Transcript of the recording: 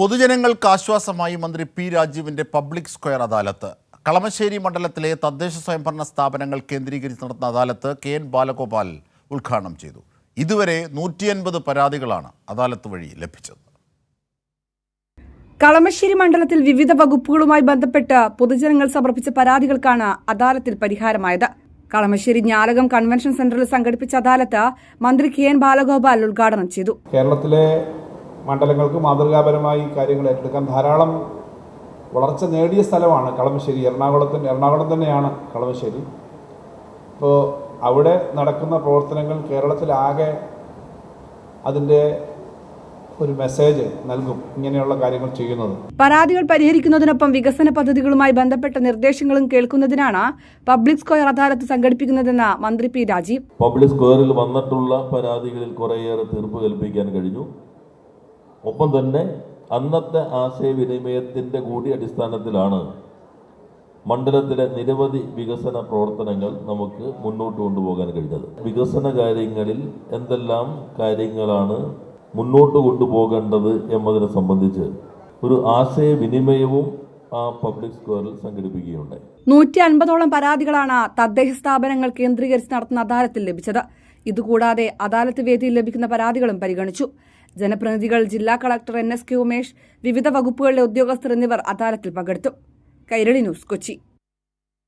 പൊതുജനങ്ങൾക്ക് ആശ്വാസമായി മന്ത്രി പി രാജീവിന്റെ പബ്ലിക് സ്ക്വയർ അദാലത്ത്. കളമശ്ശേരി മണ്ഡലത്തിലെ തദ്ദേശ സ്വയംഭരണ സ്ഥാപനങ്ങൾ കേന്ദ്രീകരിച്ച് നടത്തുന്ന അദാലത്ത് കെ എൻ ബാലഗോപാൽ ഉദ്ഘാടനം ചെയ്തു. ഇതുവരെ നൂറ്റി അൻപത് പരാതികളാണ് അദാലത്ത് വഴി ലഭിച്ചത്. കളമശ്ശേരി മണ്ഡലത്തിൽ വിവിധ വകുപ്പുകളുമായി ബന്ധപ്പെട്ട് പൊതുജനങ്ങൾ സമർപ്പിച്ച പരാതികൾക്കാണ് അദാലത്തിൽ പരിഹാരമായത്. കളമശ്ശേരി ഞാലകം കൺവെൻഷൻ സെന്ററിൽ സംഘടിപ്പിച്ച അദാലത്ത് മന്ത്രി കെ എൻ ബാലഗോപാൽ ഉദ്ഘാടനം ചെയ്തു. കേരളത്തിലെ മണ്ഡലങ്ങൾക്ക് മാതൃകാപരമായി കാര്യങ്ങൾ ഏറ്റെടുക്കാൻ ധാരാളം വളർച്ച നേടിയ സ്ഥലമാണ് കളമശ്ശേരി. എറണാകുളത്തിന് എറണാകുളം തന്നെയാണ് കളമശ്ശേരി. അപ്പോൾ അവിടെ നടക്കുന്ന പ്രവർത്തനങ്ങൾ കേരളത്തിലാകെ അതിന്റെ ഒരു മെസ്സേജ് നൽകും ഇങ്ങനെയുള്ള കാര്യങ്ങൾ ചെയ്യുന്നത്. പരാതികൾ പരിഹരിക്കുന്നതിനൊപ്പം വികസന പദ്ധതികളുമായി ബന്ധപ്പെട്ട നിർദ്ദേശങ്ങളും കേൾക്കുന്നതിനാണ് പബ്ലിക് സ്ക്വയർ അദാലത്ത് സംഘടിപ്പിക്കുന്നതെന്ന് മന്ത്രി പി രാജീവ്. പബ്ലിക് സ്ക്വയറിൽ വന്നിട്ടുള്ള പരാതികളിൽ കുറേയേറെ തീർപ്പ് കൽപ്പിക്കാൻ കഴിഞ്ഞു. ഒപ്പം തന്നെ അന്നത്തെ ആശയവിനിമയത്തിന്റെ കൂടി അടിസ്ഥാനത്തിലാണ് മണ്ഡലത്തിലെ നിരവധി വികസന പ്രവർത്തനങ്ങൾ നമുക്ക് മുന്നോട്ട് കൊണ്ടുപോകാൻ കഴിഞ്ഞത്. വികസന കാര്യങ്ങളിൽ എന്തെല്ലാം കാര്യങ്ങളാണ് മുന്നോട്ട് കൊണ്ടുപോകേണ്ടത് എന്നതിനെ സംബന്ധിച്ച് ഒരു ആശയവിനിമയവും ആ പബ്ലിക് സ്ക്വയറിൽ സംഘടിപ്പിക്കുകയുണ്ടായി. നൂറ്റി അൻപതോളം പരാതികളാണ് തദ്ദേശ സ്ഥാപനങ്ങൾ കേന്ദ്രീകരിച്ച് നടത്തുന്ന അദാലത്തിൽ ലഭിച്ചത്. ഇതുകൂടാതെ അദാലത്ത് വേദിയിൽ ലഭിക്കുന്ന പരാതികളും പരിഗണിച്ചു. ജനപ്രതിനിധികൾ ജില്ലാ collector N S K Umesh വിവിധ വകുപ്പുകളിലെ ഉദ്യോഗസ്ഥർ എന്നിവർ അദാലത്തിൽ പങ്കെടുത്തു. കൈരളി ന്യൂസ് കൊച്ചി.